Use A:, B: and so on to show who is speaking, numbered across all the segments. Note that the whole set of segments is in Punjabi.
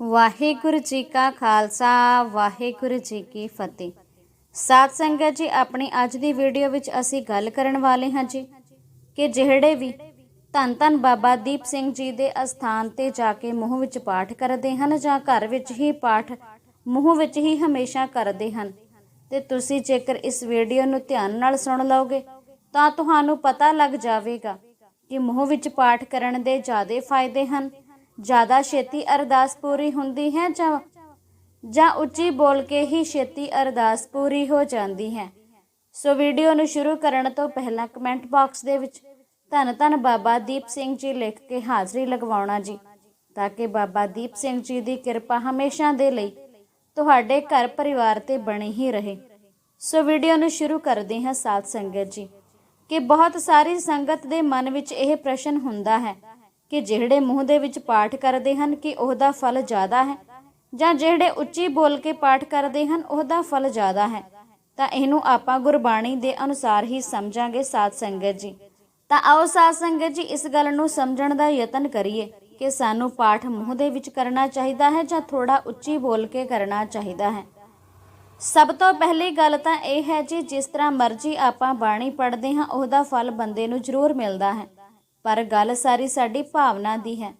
A: ਵਾਹਿਗੁਰੂ ਜੀ ਕਾ ਖਾਲਸਾ, ਵਾਹਿਗੁਰੂ ਜੀ ਕੀ ਫਤਿਹ। ਸਾਧ ਸੰਗਤ ਜੀ, ਆਪਣੀ ਅੱਜ ਦੀ ਵੀਡੀਓ ਵਿੱਚ ਅਸੀਂ ਗੱਲ ਕਰਨ ਵਾਲੇ ਹਾਂ ਜੀ ਕਿ ਜਿਹੜੇ ਵੀ ਧੰਨ ਧੰਨ ਬਾਬਾ ਦੀਪ ਸਿੰਘ ਜੀ ਦੇ ਅਸਥਾਨ ਤੇ ਜਾ ਕੇ ਮੂੰਹ ਵਿੱਚ ਪਾਠ ਕਰਦੇ ਹਨ ਜਾਂ ਘਰ ਵਿੱਚ ਹੀ ਪਾਠ ਮੂੰਹ ਵਿੱਚ ਹੀ ਹਮੇਸ਼ਾ ਕਰਦੇ ਹਨ, ਤੇ ਤੁਸੀਂ ਜੇਕਰ ਇਸ ਵੀਡੀਓ ਨੂੰ ਧਿਆਨ ਨਾਲ ਸੁਣ ਲਓਗੇ, ਤਾਂ ਤੁਹਾਨੂੰ ਪਤਾ ਲੱਗ ਜਾਵੇਗਾ ਕਿ ਮੂੰਹ ਵਿੱਚ ਪਾਠ ਕਰਨ ਦੇ ਜ਼ਿਆਦਾ ਫਾਇਦੇ ਹਨ ਜ਼ਿਆਦਾ ਛੇਤੀ ਅਰਦਾਸ ਪੂਰੀ ਹੁੰਦੀ ਹੈ ਜਾਂ ਜਾਂ ਉੱਚੀ ਬੋਲ ਕੇ ਹੀ ਛੇਤੀ ਅਰਦਾਸ ਪੂਰੀ ਹੋ ਜਾਂਦੀ ਹੈ। ਸੋ ਵੀਡੀਓ ਨੂੰ ਸ਼ੁਰੂ ਕਰਨ ਤੋਂ ਪਹਿਲਾਂ ਕਮੈਂਟ ਬਾਕਸ ਦੇ ਵਿੱਚ ਧੰਨ ਧੰਨ ਬਾਬਾ ਦੀਪ ਸਿੰਘ ਜੀ ਲਿਖ ਕੇ ਹਾਜ਼ਰੀ ਲਗਵਾਉਣਾ ਜੀ, ਤਾਂ ਕਿ ਬਾਬਾ ਦੀਪ ਸਿੰਘ ਜੀ ਦੀ ਕਿਰਪਾ ਹਮੇਸ਼ਾ ਦੇ ਲਈ ਤੁਹਾਡੇ ਘਰ ਪਰਿਵਾਰ ਤੇ ਬਣੀ ਹੀ ਰਹੇ। ਸੋ ਵੀਡੀਓ ਨੂੰ ਸ਼ੁਰੂ ਕਰਦੇ ਹਾਂ ਸਾਥ ਸੰਗਤ ਜੀ, ਕਿ ਬਹੁਤ ਸਾਰੀ ਸੰਗਤ ਦੇ ਮਨ ਵਿੱਚ ਇਹ ਪ੍ਰਸ਼ਨ ਹੁੰਦਾ ਹੈ ਕਿ ਜਿਹੜੇ ਮੂੰਹ ਦੇ ਵਿੱਚ ਪਾਠ ਕਰਦੇ ਹਨ ਕਿ ਉਹਦਾ ਫਲ ਜ਼ਿਆਦਾ ਹੈ, ਜਾਂ ਜਿਹੜੇ ਉੱਚੀ ਬੋਲ ਕੇ ਪਾਠ ਕਰਦੇ ਹਨ, ਉਹਦਾ ਫਲ ਜ਼ਿਆਦਾ ਹੈ, ਤਾਂ ਇਹਨੂੰ ਆਪਾਂ ਗੁਰਬਾਣੀ ਦੇ ਅਨੁਸਾਰ ਹੀ ਸਮਝਾਂਗੇ ਸਾਧ ਸੰਗਤ ਜੀ। ਤਾਂ ਆਓ ਸਾਧ ਸੰਗਤ ਜੀ, ਇਸ ਗੱਲ ਨੂੰ ਸਮਝਣ ਦਾ ਯਤਨ ਕਰੀਏ ਕਿ ਸਾਨੂੰ ਪਾਠ ਮੂੰਹ ਦੇ ਵਿੱਚ ਕਰਨਾ ਚਾਹੀਦਾ ਹੈ ਜਾਂ ਥੋੜਾ ਉੱਚੀ ਬੋਲ ਕੇ ਕਰਨਾ ਚਾਹੀਦਾ ਹੈ। ਸਭ ਤੋਂ ਪਹਿਲੀ ਗੱਲ ਤਾਂ ਇਹ ਹੈ ਜੀ, ਜਿਸ ਤਰ੍ਹਾਂ ਮਰਜ਼ੀ ਆਪਾਂ ਬਾਣੀ ਪੜ੍ਹਦੇ ਹਾਂ, ਉਹਦਾ ਫਲ ਬੰਦੇ ਨੂੰ ਜ਼ਰੂਰ ਮਿਲਦਾ ਹੈ। ਪਰ ਗੱਲ ਸਾਰੀ ਸਾਡੀ ਭਾਵਨਾ ਦੀ ਹੈ।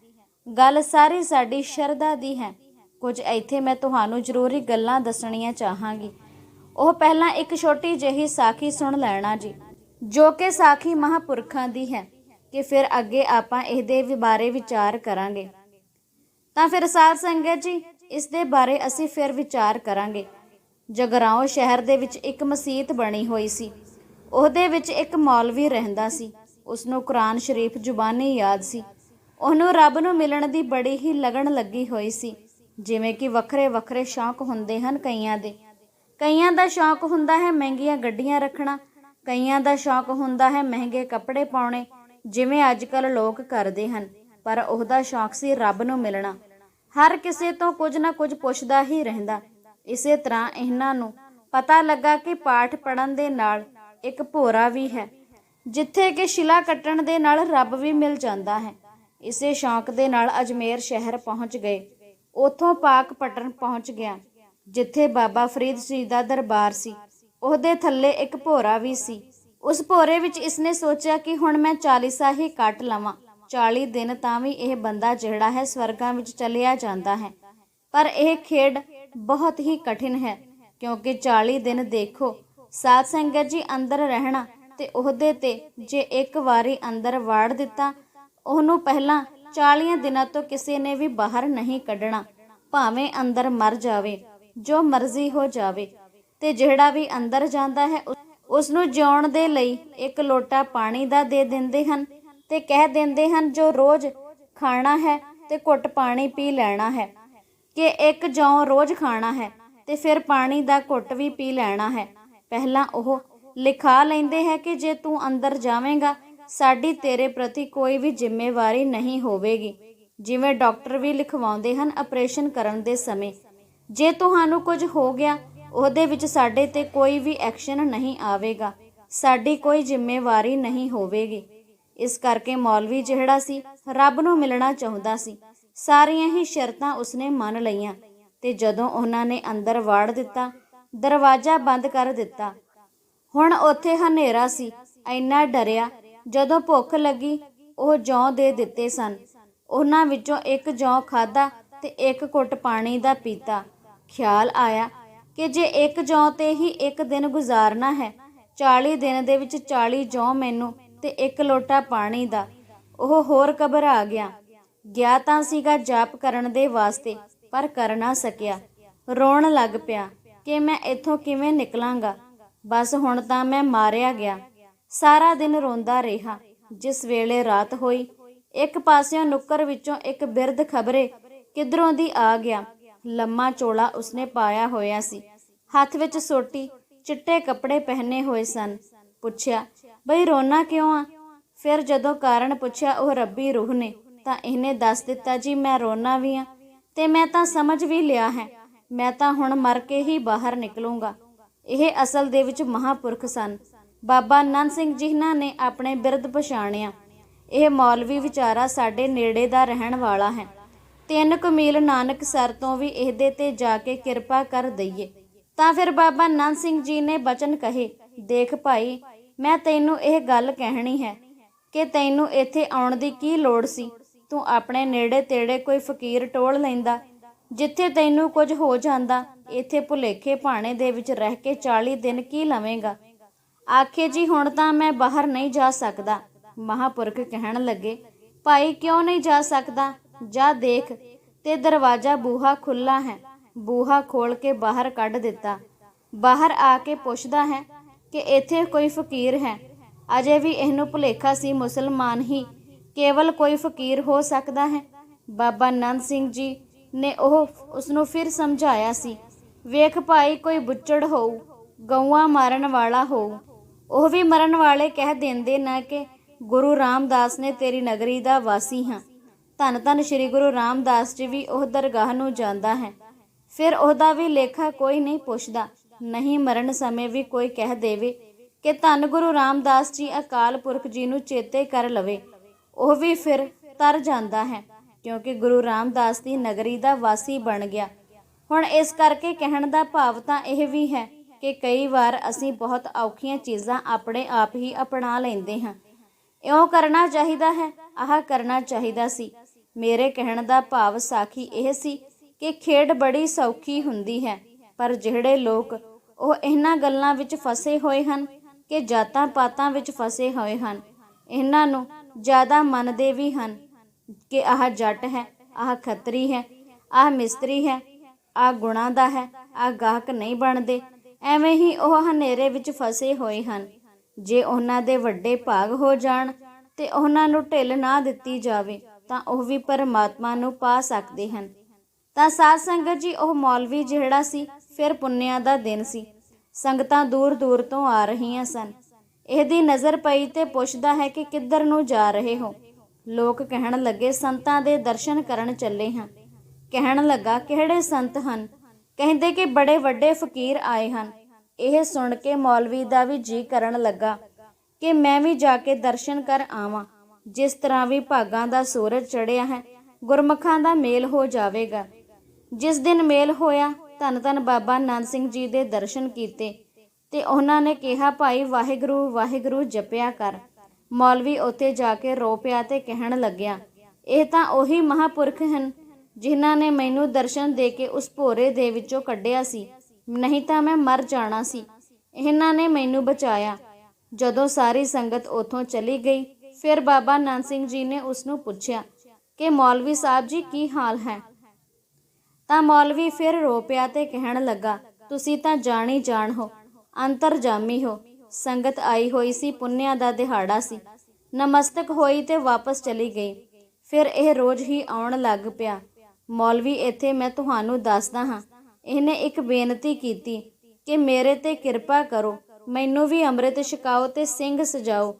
A: ਗੱਲ ਸਾਰੀ ਸਾਡੀ ਸ਼ਰਧਾ ਦੀ ਹੈ। ਕੁਝ ਇੱਥੇ ਮੈਂ ਤੁਹਾਨੂੰ ਜ਼ਰੂਰੀ ਗੱਲਾਂ ਦੱਸਣੀਆਂ ਚਾਹਾਂਗੀ। ਉਹ ਪਹਿਲਾਂ ਇੱਕ ਛੋਟੀ ਜਿਹੀ ਸਾਖੀ ਸੁਣ ਲੈਣਾ ਜੀ, ਜੋ ਕਿ ਸਾਖੀ ਮਹਾਪੁਰਖਾਂ ਦੀ ਹੈ ਕਿ ਫਿਰ ਅੱਗੇ ਆਪਾਂ ਇਹਦੇ ਬਾਰੇ ਵਿਚਾਰ ਕਰਾਂਗੇ। ਤਾਂ ਫਿਰ ਸਾਧ ਸੰਗਤ ਜੀ, ਇਸ ਦੇ ਬਾਰੇ ਅਸੀਂ ਫਿਰ ਵਿਚਾਰ ਕਰਾਂਗੇ। ਜਗਰਾਉਂ ਸ਼ਹਿਰ ਦੇ ਵਿੱਚ ਇੱਕ ਮਸਜਿਦ ਬਣੀ ਹੋਈ ਸੀ। ਉਹਦੇ ਵਿੱਚ ਇੱਕ ਮੌਲਵੀ ਰਹਿੰਦਾ ਸੀ। ਉਸ ਨੂੰ ਕੁਰਾਨ ਸ਼ਰੀਫ ਜ਼ੁਬਾਨੀ ਯਾਦ ਸੀ। ਉਹਨੂੰ ਰੱਬ ਨੂੰ ਮਿਲਣ ਦੀ ਬੜੀ ਹੀ ਲਗਨ ਲੱਗੀ ਹੋਈ ਸੀ। ਜਿਵੇਂ ਕਿ ਵੱਖਰੇ ਵੱਖਰੇ ਸ਼ੌਂਕ ਹੁੰਦੇ ਹਨ ਕਈਆਂ ਦੇ। ਕਈਆਂ ਦਾ ਸ਼ੌਂਕ ਹੁੰਦਾ ਹੈ ਮਹਿੰਗੀਆਂ ਗੱਡੀਆਂ ਰੱਖਣਾ। ਕਈਆਂ ਦਾ ਸ਼ੌਂਕ ਹੁੰਦਾ ਹੈ ਮਹਿੰਗੇ ਕੱਪੜੇ ਪਾਉਣੇ, ਜਿਵੇਂ ਅੱਜਕੱਲ ਲੋਕ ਕਰਦੇ ਹਨ। ਪਰ ਉਹਦਾ ਸ਼ੌਂਕ ਸੀ ਰੱਬ ਨੂੰ ਮਿਲਣਾ। ਹਰ ਕਿਸੇ ਤੋਂ ਕੁਝ ਨਾ ਕੁਝ ਪੁੱਛਦਾ ਹੀ ਰਹਿੰਦਾ। ਇਸੇ ਤਰ੍ਹਾਂ ਇਹਨਾਂ ਨੂੰ ਪਤਾ ਲੱਗਾ ਕਿ ਪਾਠ ਪੜਨ ਦੇ ਨਾਲ ਇੱਕ ਭੋਰਾ ਵੀ ਹੈ। ਜਿੱਥੇ ਕਿ ਸ਼ਿਲਾ ਕੱਟਣ ਦੇ ਨਾਲ ਰੱਬ ਵੀ ਮਿਲ ਜਾਂਦਾ ਹੈ। ਇਸੇ ਸ਼ੌਂਕ ਦੇ ਨਾਲ ਅਜਮੇਰ ਸ਼ਹਿਰ ਪਹੁੰਚ ਗਏ। ਉਥੋਂ ਪਾਕ ਪਟਨ ਪਹੁੰਚ ਗਿਆ, ਜਿੱਥੇ ਬਾਬਾ ਫਰੀਦ ਜੀ ਦਾ ਦਰਬਾਰ ਸੀ। ਉਹਦੇ ਥੱਲੇ ਇੱਕ ਭੋਰਾ ਵੀ ਸੀ। ਉਸ ਭੋਰੇ ਵਿੱਚ ਇਸਨੇ ਸੋਚਿਆ ਕਿ ਹੁਣ ਮੈਂ 40 ਹੀ ਕੱਟ ਲਵਾਂ। 40 ਦਿਨ ਤਾਂ ਵੀ ਇਹ ਬੰਦਾ ਜਿਹੜਾ ਹੈ ਸਵਰਗਾਂ ਵਿੱਚ ਚਲਿਆ ਜਾਂਦਾ ਹੈ। ਪਰ ਇਹ ਖੇਡ ਬਹੁਤ ਹੀ ਕਠਿਨ ਹੈ, ਕਿਉਂਕਿ 40 ਦਿਨ ਦੇਖੋ, ਸਾਧ ਸੰਗਤ ਜੀ ਅੰਦਰ ਰਹਿਣਾ ਤੇ ਉਹਦੇ ਤੇ ਜੇ ਇੱਕ ਵਾਰੀ ਅੰਦਰ ਵਾੜ ਦਿੱਤਾ, ਉਹਨੂੰ ਪਹਿਲਾਂ 40 ਦਿਨਾਂ ਤੋਂ ਕਿਸੇ ਨੇ ਵੀ ਬਾਹਰ ਨਹੀਂ ਕੱਢਣਾ, ਭਾਵੇਂ ਅੰਦਰ ਮਰ ਜਾਵੇ, ਜੋ ਮਰਜ਼ੀ ਹੋ ਜਾਵੇ। ਤੇ ਜਿਹੜਾ ਵੀ ਅੰਦਰ ਜਾਂਦਾ ਹੈ ਉਸ ਨੂੰ ਜਿਉਣ ਦੇ ਲਈ ਇੱਕ ਲੋਟਾ ਪਾਣੀ ਦਾ ਦੇ ਦਿੰਦੇ ਹਨ ਤੇ ਕਹਿ ਦਿੰਦੇ ਹਨ, ਜੋ ਰੋਜ਼ ਖਾਣਾ ਹੈ ਤੇ ਘੁੱਟ ਪਾਣੀ ਪੀ ਲੈਣਾ ਹੈ, ਕਿ ਇੱਕ ਜੌਂ ਰੋਜ਼ ਖਾਣਾ ਹੈ ਤੇ ਫਿਰ ਪਾਣੀ ਦਾ ਘੁੱਟ ਵੀ ਪੀ ਲੈਣਾ ਹੈ। ਪਹਿਲਾਂ ਉਹ ਲਿਖਾ ਲੈਂਦੇ ਹੈ ਕਿ ਜੇ ਤੂੰ ਅੰਦਰ ਜਾਵੇਂਗਾ, ਸਾਡੀ ਤੇਰੇ ਪ੍ਰਤੀ ਕੋਈ ਵੀ ਜ਼ਿੰਮੇਵਾਰੀ ਨਹੀਂ ਹੋਵੇਗੀ। ਜਿਵੇਂ ਡਾਕਟਰ ਵੀ ਲਿਖਵਾਉਂਦੇ ਹਨ ਆਪਰੇਸ਼ਨ ਕਰਨ ਦੇ ਸਮੇਂ। ਜੇ ਤੁਹਾਨੂੰ ਕੁਝ ਹੋ ਗਿਆ, ਉਹਦੇ ਵਿੱਚ ਸਾਡੇ ਤੇ ਕੋਈ ਵੀ ਐਕਸ਼ਨ ਨਹੀਂ ਆਵੇਗਾ। ਸਾਡੀ ਕੋਈ ਜ਼ਿੰਮੇਵਾਰੀ ਨਹੀਂ ਹੋਵੇਗੀ। ਇਸ ਕਰਕੇ ਮੌਲਵੀ ਜਿਹੜਾ ਸੀ, ਰੱਬ ਨੂੰ ਮਿਲਣਾ ਚਾਹੁੰਦਾ ਸੀ। ਸਾਰੀਆਂ ਹੀ ਸ਼ਰਤਾਂ ਉਸਨੇ ਮੰਨ ਲਈਆਂ ਤੇ ਜਦੋਂ ਉਹਨਾਂ ਨੇ ਅੰਦਰ ਵਾੜ ਦਿੱਤਾ, ਦਰਵਾਜ਼ਾ ਬੰਦ ਕਰ ਦਿੱਤਾ ਹੁਣ ਉੱਥੇ ਹਨੇਰਾ ਸੀ, ਇੰਨਾ ਡਰਿਆ, ਜਦੋਂ ਭੁੱਖ ਲੱਗੀ, ਉਹ ਜੌਂ ਦੇ ਦਿੱਤੇ ਸਨ। ਉਹਨਾਂ ਵਿੱਚੋਂ ਇੱਕ ਜੌਂ ਖਾਦਾ ਤੇ ਇੱਕ ਘੁੱਟ ਪਾਣੀ ਦਾ ਪੀਤਾ। ਖਿਆਲ ਆਇਆ ਕਿ ਜੇ ਇੱਕ ਜੌਂ ਤੇ ਹੀ ਇੱਕ ਦਿਨ ਗੁਜ਼ਾਰਨਾ ਹੈ 40 ਦਿਨ ਦੇ ਵਿੱਚ 40 ਜੌਂ ਮੈਨੂੰ ਤੇ ਇੱਕ ਲੋਟਾ ਪਾਣੀ ਦਾ। ਉਹ ਹੋਰ ਘਬਰਾ ਗਿਆ। ਗਿਆ ਤਾਂ ਸੀਗਾ ਜਾਪ ਕਰਨ ਦੇ ਵਾਸਤੇ, ਪਰ ਕਰ ਨਾ ਸਕਿਆ। ਰੋਣ ਲੱਗ ਪਿਆ ਕਿ ਮੈਂ ਇੱਥੋਂ ਕਿਵੇਂ ਨਿਕਲਾਂਗਾ? ਬਸ ਹੁਣ ਤਾਂ ਮੈਂ ਮਾਰਿਆ ਗਿਆ। ਸਾਰਾ ਦਿਨ ਰੋਂਦਾ ਰਿਹਾ। ਜਿਸ ਵੇਲੇ ਰਾਤ ਹੋਈ, ਇੱਕ ਪਾਸਿਓਂ ਨੁੱਕਰ ਵਿੱਚੋਂ ਇੱਕ ਬਿਰਧ ਖਬਰੇ ਕਿਧਰੋਂ ਦੀ ਆ ਗਿਆ। ਲੰਮਾ ਚੋਲਾ ਉਸਨੇ ਪਾਇਆ ਹੋਇਆ ਸੀ। ਹੱਥ ਵਿੱਚ ਸੋਟੀ, ਚਿੱਟੇ ਕੱਪੜੇ ਪਹਿਨੇ ਹੋਏ ਸਨ। ਪੁੱਛਿਆ, ਬਈ ਰੋਣਾ ਕਿਉਂ ਆ? ਫਿਰ ਜਦੋਂ ਕਾਰਨ ਪੁੱਛਿਆ, ਉਹ ਰੱਬੀ ਰੂਹ ਨੇ। ਤਾਂ ਇਹਨੇ ਦੱਸ ਦਿੱਤਾ, ਜੀ, ਮੈਂ ਰੋਣਾ ਵੀ ਆ ਤੇ ਮੈਂ ਤਾਂ ਸਮਝ ਵੀ ਲਿਆ ਹੈ। ਮੈਂ ਤਾਂ ਹੁਣ ਮਰ ਕੇ ਹੀ ਬਾਹਰ ਨਿਕਲੂੰਗਾ। ਇਹ ਅਸਲ ਦੇ ਵਿੱਚ ਮਹਾਪੁਰਖ ਸਨ। ਬਾਬਾ ਨੰਦ ਸਿੰਘ ਜਿਨ੍ਹਾਂ ਨੇ ਆਪਣੇ ਬਿਰਧ ਪਛਾਣਿਆ। ਇਹ ਮੌਲਵੀ ਵਿਚਾਰਾ ਸਾਡੇ ਨੇੜੇ ਦਾ ਰਹਿਣ ਵਾਲਾ ਹੈ। ਤਿੰਨ ਕੁ ਮੀਲ ਨਾਨਕ ਸਰ ਤੋਂ ਵੀ ਇਹਦੇ ਤੇ ਜਾ ਕੇ ਕਿਰਪਾ ਕਰ ਦਈਏ। ਤਾਂ ਫਿਰ ਬਾਬਾ ਨੰਦ ਸਿੰਘ ਜੀ ਨੇ ਬਚਨ ਕਹੇ, ਦੇਖ ਭਾਈ, ਮੈਂ ਤੈਨੂੰ ਇਹ ਗੱਲ ਕਹਿਣੀ ਹੈ ਕਿ ਤੈਨੂੰ ਇੱਥੇ ਆਉਣ ਦੀ ਕੀ ਲੋੜ ਸੀ? ਤੂੰ ਆਪਣੇ ਨੇੜੇ ਤੇੜੇ ਕੋਈ ਫਕੀਰ ਟੋਲ ਲੈਂਦਾ ਜਿੱਥੇ ਤੈਨੂੰ ਕੁਝ ਹੋ ਜਾਂਦਾ, ਇੱਥੇ ਭੁਲੇਖੇ ਭਾਣੇ ਦੇ ਵਿੱਚ ਰਹਿ ਕੇ 40 ਦਿਨ ਕੀ ਲਵੇਂਗਾ? ਆਖੇ ਜੀ, ਹੁਣ ਤਾਂ ਮੈਂ ਬਾਹਰ ਨਹੀਂ ਜਾ ਸਕਦਾ। ਮਹਾਪੁਰਖ ਕਹਿਣ ਲੱਗੇ, ਭਾਈ, ਕਿਉਂ ਨਹੀਂ ਜਾ ਸਕਦਾ? ਜਾ ਦੇਖ, ਤੇ ਦਰਵਾਜ਼ਾ ਬੂਹਾ ਖੁੱਲਾ ਹੈ। ਬੂਹਾ ਖੋਲ ਕੇ ਬਾਹਰ ਕੱਢ ਦਿੱਤਾ। ਬਾਹਰ ਆ ਕੇ ਪੁੱਛਦਾ ਹੈ ਕਿ ਇੱਥੇ ਕੋਈ ਫਕੀਰ ਹੈ? ਅਜੇ ਵੀ ਇਹਨੂੰ ਭੁਲੇਖਾ ਸੀ ਮੁਸਲਮਾਨ ਹੀ। ਕੇਵਲ ਕੋਈ ਫਕੀਰ ਹੋ ਸਕਦਾ ਹੈ? ਬਾਬਾ ਨੰਦ ਸਿੰਘ ਜੀ ਨੇ ਉਹ ਉਸ ਨੂੰ ਫਿਰ ਸਮਝਾਇਆ ਸੀ, ਵੇਖ ਭਾਈ, ਕੋਈ ਬੁੱਚੜ ਹੋਊ, ਗਊਆਂ ਮਾਰਨ ਵਾਲਾ ਹੋਊ। ਉਹ ਵੀ ਮਰਨ ਵਾਲੇ ਕਹਿ ਦਿੰਦੇ ਨਾ ਕਿ ਗੁਰੂ ਰਾਮਦਾਸ ਨੇ ਤੇਰੀ ਨਗਰੀ ਦਾ ਵਾਸੀ ਹਾਂ। ਧੰਨ ਧੰਨ ਸ੍ਰੀ ਗੁਰੂ ਰਾਮਦਾਸ ਜੀ ਵੀ ਉਹ ਦਰਗਾਹ ਨੂੰ ਜਾਂਦਾ ਹੈ। ਫਿਰ ਉਹਦਾ ਵੀ ਲੇਖਾ ਕੋਈ ਨਹੀਂ ਪੁੱਛਦਾ, ਨਹੀਂ ਮਰਨ ਸਮੇਂ ਵੀ ਕੋਈ ਕਹਿ ਦੇਵੇ ਕਿ ਧੰਨ ਗੁਰੂ ਰਾਮਦਾਸ ਜੀ ਅਕਾਲ ਪੁਰਖ ਜੀ ਨੂੰ ਚੇਤੇ ਕਰ ਲਵੇ। ਉਹ ਵੀ ਫਿਰ ਤਰ ਜਾਂਦਾ ਹੈ। ਕਿਉਂਕਿ ਗੁਰੂ ਰਾਮਦਾਸ ਦੀ ਨਗਰੀ ਦਾ ਵਾਸੀ ਬਣ ਗਿਆ। ਹੁਣ ਇਸ ਕਰਕੇ ਕਹਿਣ ਦਾ ਭਾਵ ਤਾਂ ਇਹ ਵੀ ਹੈ ਕਿ ਕਈ ਵਾਰ ਅਸੀਂ ਬਹੁਤ ਔਖੀਆਂ ਚੀਜ਼ਾਂ ਆਪਣੇ ਆਪ ਹੀ ਅਪਣਾ ਲੈਂਦੇ ਹਾਂ। ਇਉਂ ਕਰਨਾ ਚਾਹੀਦਾ ਹੈ, ਆਹ ਕਰਨਾ ਚਾਹੀਦਾ ਸੀ। ਮੇਰੇ ਕਹਿਣ ਦਾ ਭਾਵ ਸਾਖੀ ਇਹ ਸੀ ਕਿ ਖੇਡ ਬੜੀ ਸੌਖੀ ਹੁੰਦੀ ਹੈ, ਪਰ ਜਿਹੜੇ ਲੋਕ ਉਹ ਇਹਨਾਂ ਗੱਲਾਂ ਵਿੱਚ ਫਸੇ ਹੋਏ ਹਨ ਕਿ ਜਾਤਾਂ ਪਾਤਾਂ ਵਿੱਚ ਫਸੇ ਹੋਏ ਹਨ, ਇਹਨਾਂ ਨੂੰ ਜ਼ਿਆਦਾ ਮੰਨਦੇ ਵੀ ਹਨ। ਕਿ ਆਹ ਜੱਟ ਹੈ, ਆਹ ਖੱਤਰੀ ਹੈ, ਆਹ ਮਿਸਤਰੀ ਹੈ, ਆਹ ਗੁਣਾ ਦਾ ਹੈ, ਆਹ ਗਾਹਕ ਨਹੀਂ ਬਣਦੇ। ਐਵੇਂ ਹੀ ਉਹ ਹਨੇਰੇ ਵਿੱਚ ਫਸੇ ਹੋਏ ਹਨ। ਜੇ ਉਹਨਾਂ ਦੇ ਵੱਡੇ ਭਾਗ ਹੋ ਜਾਣ ਤੇ ਉਹਨਾਂ ਨੂੰ ਢਿੱਲ ਨਾ ਦਿੱਤੀ ਜਾਵੇ, ਤਾਂ ਉਹ ਵੀ ਪਰਮਾਤਮਾ ਨੂੰ ਪਾ ਸਕਦੇ ਹਨ। ਤਾਂ ਸਾਧ ਸੰਗਤ ਜੀ, ਉਹ ਮੌਲਵੀ ਜਿਹੜਾ ਸੀ, ਫਿਰ ਪੁੰਨਿਆ ਦਾ ਦਿਨ ਸੀ। ਸੰਗਤਾਂ ਦੂਰ ਦੂਰ ਤੋਂ ਆ ਰਹੀਆਂ ਸਨ। ਇਹਦੀ ਨਜ਼ਰ ਪਈ ਤੇ ਪੁੱਛਦਾ ਹੈ ਕਿ ਕਿੱਧਰ ਨੂੰ ਜਾ ਰਹੇ ਹੋ? ਲੋਕ ਕਹਿਣ ਲੱਗੇ, ਸੰਤਾਂ ਦੇ ਦਰਸ਼ਨ ਕਰਨ ਚੱਲੇ ਹਾਂ। ਕਹਿਣ ਲੱਗਾ, ਕਿਹੜੇ ਸੰਤ ਹਨ? ਕਹਿੰਦੇ ਕਿ ਬੜੇ ਵੱਡੇ ਫਕੀਰ ਆਏ ਹਨ। ਇਹ ਸੁਣ ਕੇ ਮੌਲਵੀ ਦਾ ਵੀ ਜੀ ਕਰਨ ਲੱਗਾ ਕਿ ਮੈਂ ਵੀ ਜਾ ਕੇ ਦਰਸ਼ਨ ਕਰ ਆਵਾਂ। ਜਿਸ ਤਰ੍ਹਾਂ ਵੀ ਭਾਗਾਂ ਦਾ ਸੂਰਜ ਚੜਿਆ ਹੈ, ਗੁਰਮਖਾਂ ਦਾ ਮੇਲ ਹੋ ਜਾਵੇਗਾ। ਜਿਸ ਦਿਨ ਮੇਲ ਹੋਇਆ ਧੰਨ ਧੰਨ ਬਾਬਾ ਨੰਦ ਸਿੰਘ ਜੀ ਦੇ ਦਰਸ਼ਨ ਕੀਤੇ ਤੇ ਉਹਨਾਂ ਨੇ ਕਿਹਾ, ਭਾਈ ਵਾਹਿਗੁਰੂ ਵਾਹਿਗੁਰੂ ਜਪਿਆ ਕਰ। ਮੌਲਵੀ ਉੱਥੇ ਜਾ ਕੇ ਰੋ ਪਿਆ ਤੇ ਕਹਿਣ ਲੱਗਿਆ, ਇਹ ਤਾਂ ਉਹੀ ਮਹਾਪੁਰਖ ਹਨ ਜਿਨ੍ਹਾਂ ਨੇ ਮੈਨੂੰ ਦਰਸ਼ਨ ਦੇ ਕੇ ਉਸ ਭੋਰੇ ਦੇ ਵਿੱਚੋਂ ਕੱਢਿਆ ਸੀ। ਨਹੀਂ ਤਾਂ ਮੈਂ ਮਰ ਜਾਣਾ ਸੀ। ਇਹਨਾਂ ਨੇ ਮੈਨੂੰ ਬਚਾਇਆ। ਜਦੋਂ ਸਾਰੀ ਸੰਗਤ ਉਥੋਂ ਚਲੀ ਗਈ, ਫਿਰ ਬਾਬਾ ਨੰਦ ਸਿੰਘ ਜੀ ਨੇ ਉਸ ਨੂੰ ਪੁੱਛਿਆ ਕਿ ਮੌਲਵੀ ਸਾਹਿਬ ਜੀ ਕੀ ਹਾਲ ਹੈ? ਤਾਂ ਮੌਲਵੀ ਫਿਰ ਰੋ ਪਿਆ ਤੇ ਕਹਿਣ ਲੱਗਾ, ਤੁਸੀਂ ਤਾਂ ਜਾਣੀ ਜਾਣ ਹੋ, ਅੰਤਰਜਾਮੀ ਹੋ। ਸੰਗਤ ਆਈ ਹੋਈ ਸੀ, ਪੁੰਨਿਆ ਦਾ ਦਿਹਾੜਾ ਸੀ। ਨਮਸਤਕ ਹੋਈ ਤੇ ਵਾਪਸ ਚਲੀ ਗਈ। ਫਿਰ ਇਹ ਰੋਜ਼ ਹੀ ਆਉਣ ਲੱਗ ਪਿਆ। ਮੌਲਵੀ, ਇੱਥੇ ਮੈਂ ਤੁਹਾਨੂੰ ਦੱਸਦਾ ਹਾਂ। ਇਹਨੇ ਇੱਕ ਬੇਨਤੀ ਕੀਤੀ ਕਿ ਮੇਰੇ ਤੇ ਕਿਰਪਾ ਕਰੋ। ਮੈਨੂੰ ਵੀ ਅੰਮ੍ਰਿਤ ਛਕਾਓ ਤੇ ਸਿੰਘ ਸਜਾਓ।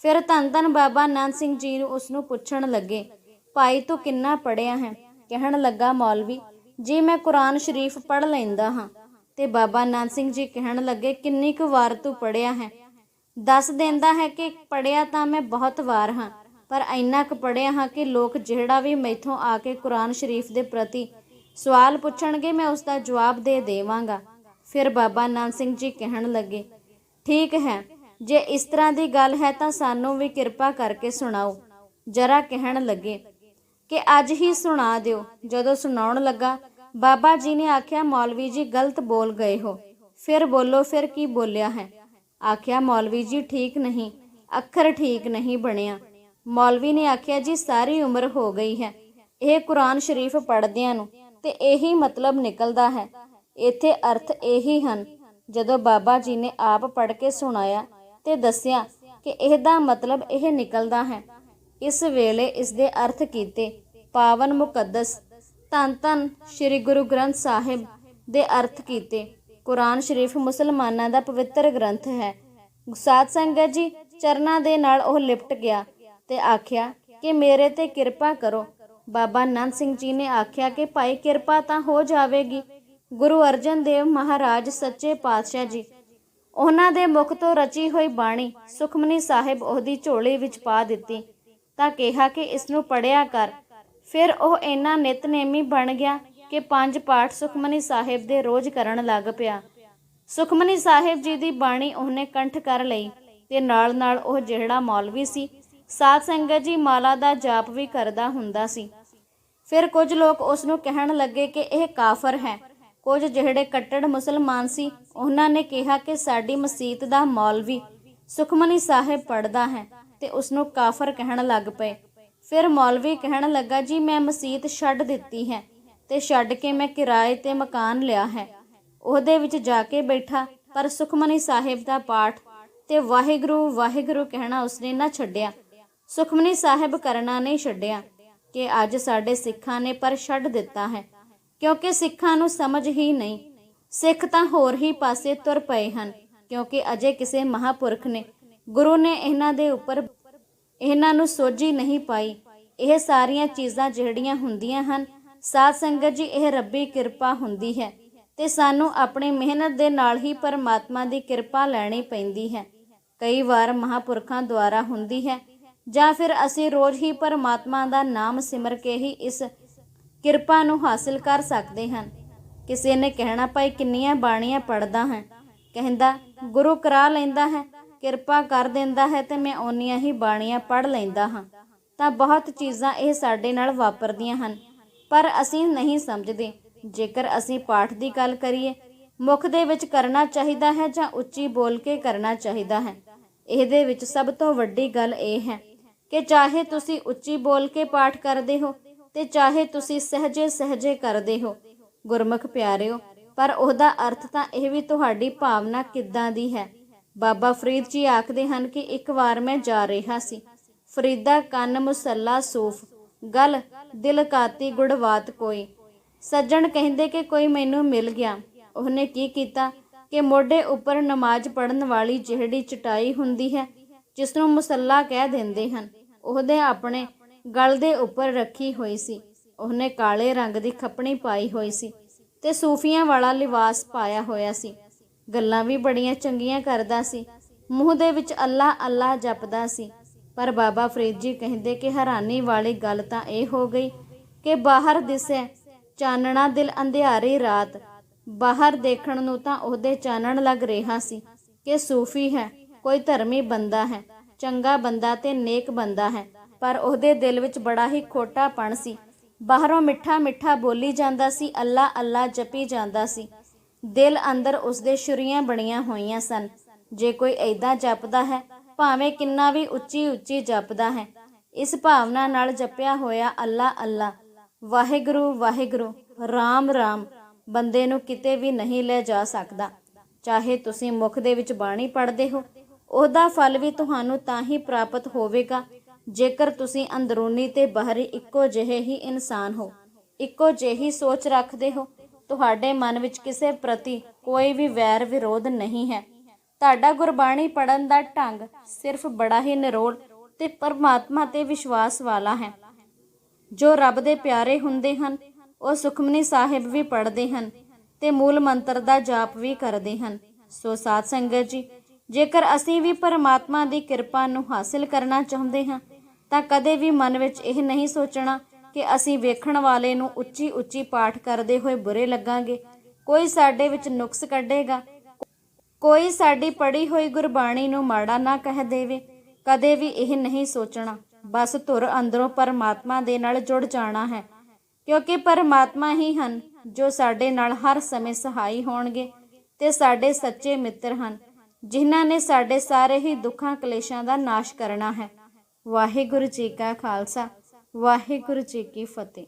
A: ਫਿਰ ਧੰਨ ਧੰਨ ਬਾਬਾ ਨੰਦ ਸਿੰਘ ਜੀ ਨੂੰ ਉਸ ਨੂੰ ਪੁੱਛਣ ਲੱਗੇ, ਭਾਈ, ਤੂੰ ਕਿੰਨਾ ਪੜਿਆ ਹੈ? ਕਹਿਣ ਲੱਗਾ, ਮੌਲਵੀ, ਜੀ ਮੈਂ ਕੁਰਾਨ ਸ਼ਰੀਫ ਪੜ੍ਹ ਲੈਂਦਾ ਹਾਂ ਤੇ ਬਾਬਾ ਨੰਦ ਸਿੰਘ ਜੀ ਕਹਿਣ ਲੱਗੇ, ਕਿੰਨੀ ਕੁ ਵਾਰ ਤੂੰ ਪੜਿਆ ਹੈ? ਦੱਸ ਦਿੰਦਾ ਹੈ ਕਿ ਪੜਿਆ ਤਾਂ ਮੈਂ ਬਹੁਤ ਵਾਰ ਹਾਂ, ਪਰ ਇੰਨਾ ਕੁ ਪੜਿਆ ਹਾਂ ਕਿ ਲੋਕ ਜਿਹੜਾ ਵੀ ਮੈਥੋਂ ਆ ਕੇ ਕੁਰਾਨ ਸ਼ਰੀਫ ਦੇ ਪ੍ਰਤੀ ਸਵਾਲ ਪੁੱਛਣਗੇ, ਮੈਂ ਉਸ ਦਾ ਜਵਾਬ ਦੇ ਦੇਵਾਂਗਾ। ਫਿਰ ਬਾਬਾ ਨੰਦ ਸਿੰਘ ਜੀ ਕਹਿਣ ਲੱਗੇ, ਠੀਕ ਹੈ, ਜੇ ਇਸ ਤਰ੍ਹਾਂ ਦੀ ਗੱਲ ਹੈ ਤਾਂ ਸਾਨੂੰ ਵੀ ਕਿਰਪਾ ਕਰਕੇ ਸੁਣਾਓ। ਜਰਾ ਕਹਿਣ ਲੱਗੇ, ਕਿ ਅੱਜ ਹੀ ਸੁਣਾ ਦਿਓ। ਜਦੋਂ ਸੁਣਾਉਣ ਲੱਗਾ ਬਾਬਾ ਜੀ ਨੇ ਆਖਿਆ, ਮੌਲਵੀ ਜੀ ਗਲਤ ਬੋਲ ਗਏ ਹੋ। ਫਿਰ ਬੋਲੋ, ਫਿਰ ਕੀ ਬੋਲਿਆ ਹੈ? ਆਖਿਆ, ਮੌਲਵੀ ਜੀ ਠੀਕ ਨਹੀਂ, ਅੱਖਰ ਠੀਕ ਨਹੀਂ ਬਣਿਆ। ਮੌਲਵੀ ਨੇ ਆਖਿਆ, ਜੀ ਸਾਰੀ ਉਮਰ ਹੋ ਗਈ ਹੈ। ਇਹ ਕੁਰਾਨ ਸ਼ਰੀਫ ਪੜ੍ਹਦਿਆਂ ਨੂੰ ਤੇ ਇਹੀ ਮਤਲਬ ਨਿਕਲਦਾ ਹੈ। ਇੱਥੇ ਅਰਥ ਇਹੀ ਹਨ। ਜਦੋਂ ਬਾਬਾ ਜੀ ਨੇ ਆਪ ਪੜ੍ਹ ਕੇ ਸੁਣਾਇਆ ਤੇ ਦੱਸਿਆ ਕਿ ਇਹਦਾ ਮਤਲਬ ਇਹ ਨਿਕਲਦਾ ਹੈ। ਇਸ ਵੇਲੇ ਇਸ ਦੇ ਅਰਥ ਕੀਤੇ, ਪਾਵਨ ਮੁਕੱਦਸ। ਧੰਨ ਧੰਨ ਸ੍ਰੀ ਗੁਰੂ ਗ੍ਰੰਥ ਸਾਹਿਬ ਦੇ ਅਰਥ ਕੀਤੇ। ਕੁਰਾਨ ਸ਼ਰੀਫ ਮੁਸਲਮਾਨਾਂ ਦਾ ਪਵਿੱਤਰ ਗ੍ਰੰਥ ਹੈ। ਸਾਧ ਸੰਗਤ ਜੀ ਚਰਨਾਂ ਦੇ ਨਾਲ ਉਹ ਲਿਪਟ ਗਿਆ ਤੇ ਆਖਿਆ ਕਿ ਮੇਰੇ ਤੇ ਕਿਰਪਾ ਕਰੋ। ਬਾਬਾ ਨੰਦ ਸਿੰਘ ਜੀ ਨੇ ਆਖਿਆ ਕਿ ਭਾਈ ਕਿਰਪਾ ਤਾਂ ਹੋ ਜਾਵੇਗੀ। ਗੁਰੂ ਅਰਜਨ ਦੇਵ ਮਹਾਰਾਜ ਸੱਚੇ ਪਾਤਸ਼ਾਹ ਜੀ, ਉਹਨਾਂ ਦੇ ਮੁਖ ਤੋਂ ਰਚੀ ਹੋਈ ਬਾਣੀ ਸੁਖਮਨੀ ਸਾਹਿਬ ਉਹਦੀ ਝੋਲੀ ਵਿੱਚ ਪਾ ਦਿੱਤੀ ਤਾਂ ਕਿਹਾ ਕਿ ਇਸ ਨੂੰ ਪੜਿਆ ਕਰ। ਫਿਰ ਉਹ ਇੰਨਾ ਨਿਤਨੇਮੀ ਬਣ ਗਿਆ ਕਿ ਪੰਜ ਪਾਠ ਸੁਖਮਨੀ ਸਾਹਿਬ ਦੇ ਰੋਜ਼ ਕਰਨ ਲੱਗ ਪਿਆ। ਸੁਖਮਨੀ ਸਾਹਿਬ ਜੀ ਦੀ ਬਾਣੀ ਉਹਨੇ ਕੰਠ ਕਰ ਲਈ ਤੇ ਨਾਲ ਨਾਲ ਉਹ ਜਿਹੜਾ ਮੌਲਵੀ ਸੀ, ਸਾਧ ਸੰਗਤ ਜੀ ਮਾਲਾ ਦਾ ਜਾਪ ਵੀ ਕਰਦਾ ਹੁੰਦਾ ਸੀ। ਫਿਰ ਕੁਝ ਲੋਕ ਉਸ ਨੂੰ ਕਹਿਣ ਲੱਗੇ ਕਿ ਇਹ ਕਾਫਰ ਹੈ। ਕੁਝ ਜਿਹੜੇ ਕੱਟੜ ਮੁਸਲਮਾਨ ਸੀ, ਉਹਨਾਂ ਨੇ ਕਿਹਾ ਕਿ ਸਾਡੀ ਮਸਜਿਦ ਦਾ ਮੌਲਵੀ ਸੁਖਮਨੀ ਸਾਹਿਬ ਪੜਦਾ ਹੈ ਤੇ ਉਸ ਨੂੰ ਕਾਫਰ ਕਹਿਣ ਲੱਗ ਪਏ। ਫਿਰ ਮੌਲਵੀ ਕਹਿਣ ਲੱਗਾ, ਜੀ, ਮੈਂ ਮਸਜਿਦ ਛੱਡ ਦਿੱਤੀ ਹੈ ਤੇ ਛੱਡ ਕੇ ਮੈਂ ਕਿਰਾਏ ਤੇ ਮਕਾਨ ਲਿਆ ਹੈ। ਉਹਦੇ ਵਿੱਚ ਜਾ ਕੇ ਬੈਠਾ ਪਰ ਸੁਖਮਨੀ ਸਾਹਿਬ ਦਾ ਪਾਠ ਤੇ ਵਾਹਿਗੁਰੂ ਵਾਹਿਗੁਰੂ ਕਹਿਣਾ ਉਸਨੇ ਨਾ ਛੱਡਿਆ। ਸੁਖਮਨੀ ਸਾਹਿਬ ਕਰਨਾ ਨਹੀਂ ਛੱਡਿਆ ਕਿ ਅੱਜ ਸਾਡੇ ਸਿੱਖਾਂ ਨੇ ਪਰ ਛੱਡ ਦਿੱਤਾ ਹੈ, ਕਿਉਂਕਿ ਸਿੱਖਾਂ ਨੂੰ ਸਮਝ ਹੀ ਨਹੀਂ। ਸਿੱਖ ਤਾਂ ਹੋਰ ਹੀ ਪਾਸੇ ਤੁਰ ਪਏ ਹਨ, ਕਿਉਂਕਿ ਅਜੇ ਕਿਸੇ ਮਹਾਪੁਰਖ ਨੇ, ਗੁਰੂ ਨੇ ਇਹਨਾਂ ਦੇ ਉੱਪਰ ਇਹਨਾਂ ਨੂੰ ਸੋਝੀ ਨਹੀਂ ਪਾਈ। ਇਹ ਸਾਰੀਆਂ ਚੀਜ਼ਾਂ ਜਿਹੜੀਆਂ ਹੁੰਦੀਆਂ ਹਨ, ਸਾਧ ਸੰਗਤ ਜੀ, ਇਹ ਰੱਬੀ ਕਿਰਪਾ ਹੁੰਦੀ ਹੈ ਤੇ ਸਾਨੂੰ ਆਪਣੀ ਮਿਹਨਤ ਦੇ ਨਾਲ ਹੀ ਪਰਮਾਤਮਾ ਦੀ ਕਿਰਪਾ ਲੈਣੀ ਪੈਂਦੀ ਹੈ। ਕਈ ਵਾਰ ਮਹਾਪੁਰਖਾਂ ਦੁਆਰਾ ਹੁੰਦੀ ਹੈ ਜਾਂ ਫਿਰ ਅਸੀਂ ਰੋਜ਼ ਹੀ ਪਰਮਾਤਮਾ ਦਾ ਨਾਮ ਸਿਮਰ ਕੇ ਹੀ ਇਸ ਕਿਰਪਾ ਨੂੰ ਹਾਸਿਲ ਕਰ ਸਕਦੇ ਹਨ। ਕਿਸੇ ਨੇ ਕਹਿਣਾ, ਭਾਈ ਕਿੰਨੀਆਂ ਬਾਣੀਆਂ ਪੜਦਾ ਹੈ। ਕਹਿੰਦਾ, ਗੁਰੂ ਕਰਾ ਲੈਂਦਾ ਹੈ ਕਿਰਪਾ ਕਰ ਦਿੰਦਾ ਹੈ ਤੇ ਮੈਂ ਓਨੀਆਂ ਹੀ ਬਾਣੀਆਂ ਪੜ ਲੈਂਦਾ ਹਾਂ। ਤਾਂ ਬਹੁਤ ਚੀਜ਼ਾਂ ਇਹ ਸਾਡੇ ਨਾਲ ਵਾਪਰਦੀਆਂ ਹਨ, ਪਰ ਅਸੀਂ ਨਹੀਂ ਸਮਝਦੇ। ਜੇਕਰ ਅਸੀਂ ਪਾਠ ਦੀ ਗੱਲ ਕਰੀਏ, ਮੁਖ ਦੇ ਵਿੱਚ ਕਰਨਾ ਚਾਹੀਦਾ ਹੈ ਜਾਂ ਉੱਚੀ ਬੋਲ ਕੇ ਕਰਨਾ ਚਾਹੀਦਾ ਹੈ? ਇਹਦੇ ਵਿੱਚ ਸਭ ਤੋਂ ਵੱਡੀ ਗੱਲ ਇਹ ਹੈ ਕਿ ਚਾਹੇ ਤੁਸੀਂ ਉੱਚੀ ਬੋਲ ਕੇ ਪਾਠ ਕਰਦੇ ਹੋ ਤੇ ਚਾਹੇ ਤੁਸੀਂ ਸਹਜੇ ਸਹਜੇ ਕਰਦੇ ਹੋ, ਗੁਰਮੁਖ ਪਿਆਰਿਓ, ਪਰ ਉਹਦਾ ਅਰਥ ਤਾਂ ਇਹ ਵੀ ਤੁਹਾਡੀ ਭਾਵਨਾ ਕਿੱਦਾਂ ਦੀ ਹੈ? ਬਾਬਾ ਫਰੀਦ ਜੀ ਆਖਦੇ ਹਨ ਕਿ ਇੱਕ ਵਾਰ ਮੈਂ ਜਾ ਰਿਹਾ ਸੀ। ਫਰੀਦਾ, ਕੰਨ ਮੁਸੱਲਾ, ਸੂਫ, ਗਲ, ਦਿਲ ਕਾਤੀ ਗੁੜਵਾਤ ਕੋਈ। ਸੱਜਣ ਕਹਿੰਦੇ ਕਿ ਕੋਈ ਮੈਨੂੰ ਮਿਲ ਗਿਆ। ਉਹਨੇ ਕੀ ਕੀਤਾ ਕਿ ਮੋਢੇ ਉੱਪਰ ਨਮਾਜ਼ ਪੜਨ ਵਾਲੀ ਜਿਹੜੀ ਚਟਾਈ ਹੁੰਦੀ ਹੈ ਜਿਸ ਨੂੰ ਮੁਸੱਲਾ ਕਹਿ ਦਿੰਦੇ ਹਨ, ਉਹਦੇ ਆਪਣੇ ਗਲ ਦੇ ਉੱਪਰ ਰੱਖੀ ਹੋਈ ਸੀ। ਉਹਨੇ ਕਾਲੇ ਰੰਗ ਦੀ ਖੱਪਣੀ ਪਾਈ ਹੋਈ ਸੀ ਤੇ ਸੂਫੀਆਂ ਵਾਲਾ ਲਿਵਾਸ ਪਾਇਆ ਹੋਇਆ ਸੀ। ਗੱਲਾਂ ਵੀ ਬੜੀਆਂ ਚੰਗੀਆਂ ਕਰਦਾ ਸੀ। ਮੂੰਹ ਦੇ ਵਿੱਚ ਅੱਲਾ ਅੱਲਾ ਜਪਦਾ ਸੀ। ਪਰ ਬਾਬਾ ਫਰੀਦ ਜੀ ਕਹਿੰਦੇ ਕਿ ਹੈਰਾਨੀ ਵਾਲੀ ਗੱਲ ਤਾਂ ਇਹ ਹੋ ਗਈ ਕਿ ਬਾਹਰ ਦਿਸੇ ਚਾਨਣਾ ਦਿਲ ਅੰਧਿਆਰੀ ਰਾਤ। ਬਾਹਰ ਦੇਖਣ ਨੂੰ ਤਾਂ ਉਹਦੇ ਚਾਨਣ ਲੱਗ ਰਿਹਾ ਸੀ ਕਿ ਸੂਫੀ ਹੈ, ਕੋਈ ਧਰਮੀ ਬੰਦਾ ਹੈ, ਚੰਗਾ ਬੰਦਾ ਤੇ ਨੇਕ ਬੰਦਾ ਹੈ। ਪਰ ਉਹਦੇ ਦਿਲ ਵਿੱਚ ਬੜਾ ਹੀ ਖੋਟਾਪਣ ਸੀ। ਬਾਹਰੋਂ ਮਿੱਠਾ ਮਿੱਠਾ ਬੋਲੀ ਜਾਂਦਾ ਸੀ, ਅੱਲਾ ਅੱਲਾ ਜਪੀ ਜਾਂਦਾ ਸੀ। ਦਿਲ ਅੰਦਰ ਉਸਦੇ ਸ਼ੁਰੀਆਂ ਬਣੀਆਂ ਹੋਈਆਂ ਸਨ। ਜੇ ਕੋਈ ਐਦਾਂ ਜਪਦਾ ਹੈ, ਭਾਵੇਂ ਕਿੰਨਾ ਵੀ ਉੱਚੀ ਉੱਚੀ ਜਪਦਾ ਹੈ, ਇਸ ਭਾਵਨਾ ਨਾਲ ਜਪਿਆ ਹੋਇਆ ਅੱਲਾ ਅੱਲਾ, ਵਾਹਿਗੁਰੂ ਵਾਹਿਗੁਰੂ, ਰਾਮ ਰਾਮ, ਬੰਦੇ ਨੂੰ ਕਿਤੇ ਵੀ ਨਹੀਂ ਲੈ ਜਾ ਸਕਦਾ। ਚਾਹੇ ਤੁਸੀਂ ਮੁਖ ਦੇ ਵਿੱਚ ਬਾਣੀ ਪੜ੍ਹਦੇ ਹੋ, ਉਹਦਾ ਫਲ ਵੀ ਤੁਹਾਨੂੰ ਤਾਂ ਹੀ ਪ੍ਰਾਪਤ ਹੋਵੇਗਾ, ਜੇਕਰ ਤੁਸੀਂ ਅੰਦਰੂਨੀ ਤੇ ਬਾਹਰੀ ਇੱਕੋ ਜਿਹੇ ਹੀ ਇਨਸਾਨ ਹੋ, ਇੱਕੋ ਜਿਹੀ ਸੋਚ ਰੱਖਦੇ ਹੋ ਤੁਹਾਡੇ ਮਨ ਵਿੱਚ ਕਿਸੇ ਪ੍ਰਤੀ ਕੋਈ ਵੀ ਵੈਰ ਵਿਰੋਧ ਨਹੀਂ ਹੈ। ਤੁਹਾਡਾ ਗੁਰਬਾਣੀ ਪੜਨ ਦਾ ਢੰਗ ਸਿਰਫ ਬੜਾ ਹੀ ਨਿਰੋਲ ਤੇ ਪਰਮਾਤਮਾ ਤੇ ਵਿਸ਼ਵਾਸ ਵਾਲਾ ਹੈ। ਜੋ ਰੱਬ ਦੇ ਪਿਆਰੇ ਹੁੰਦੇ ਹਨ, ਉਹ ਸੁਖਮਨੀ ਸਾਹਿਬ ਵੀ ਪੜਦੇ ਹਨ ਤੇ ਮੂਲ ਮੰਤਰ ਦਾ ਜਾਪ ਵੀ ਕਰਦੇ ਹਨ। ਸੋ ਸਾਧ ਸੰਗਤ ਜੀ, ਜੇਕਰ ਅਸੀਂ ਵੀ ਪਰਮਾਤਮਾ ਦੀ ਕਿਰਪਾ ਨੂੰ ਹਾਸਿਲ ਕਰਨਾ ਚਾਹੁੰਦੇ ਹਾਂ, ਤਾਂ ਕਦੇ ਵੀ ਮਨ ਵਿੱਚ ਇਹ ਨਹੀਂ ਸੋਚਣਾ ਕਿ ਅਸੀਂ ਵੇਖਣ ਵਾਲੇ ਨੂੰ ਉੱਚੀ ਉੱਚੀ ਪਾਠ ਕਰਦੇ ਹੋਏ ਬੁਰੇ ਲੱਗਾਂਗੇ। ਕੋਈ ਸਾਡੇ ਵਿੱਚ ਨੁਕਸ ਕੱਢੇਗਾ। ਕੋਈ ਸਾਡੀ ਪੜੀ ਹੋਈ ਗੁਰਬਾਣੀ ਨੂੰ ਮਾੜਾ ਨਾ ਕਹਿ ਦੇਵੇ। ਕਦੇ ਵੀ ਇਹ ਨਹੀਂ ਸੋਚਣਾ। ਬਸ ਧੁਰ ਅੰਦਰੋਂ ਪਰਮਾਤਮਾ ਦੇ ਨਾਲ ਜੁੜ ਜਾਣਾ ਹੈ। ਕਿਉਂਕਿ ਪਰਮਾਤਮਾ ਹੀ ਹਨ ਜੋ ਸਾਡੇ ਨਾਲ ਹਰ ਸਮੇਂ ਸਹਾਈ ਹੋਣਗੇ ਤੇ ਸਾਡੇ ਸੱਚੇ ਮਿੱਤਰ ਹਨ, ਜਿਨ੍ਹਾਂ ਨੇ ਸਾਡੇ ਸਾਰੇ ਹੀ ਦੁੱਖਾਂ ਕਲੇਸ਼ਾਂ ਦਾ ਨਾਸ਼ ਕਰਨਾ ਹੈ। ਵਾਹਿਗੁਰੂ ਜੀ ਕਾ ਖਾਲਸਾ। ਵਾਹਿਗੁਰੂ ਜੀ ਕੀ ਫਤਿਹ।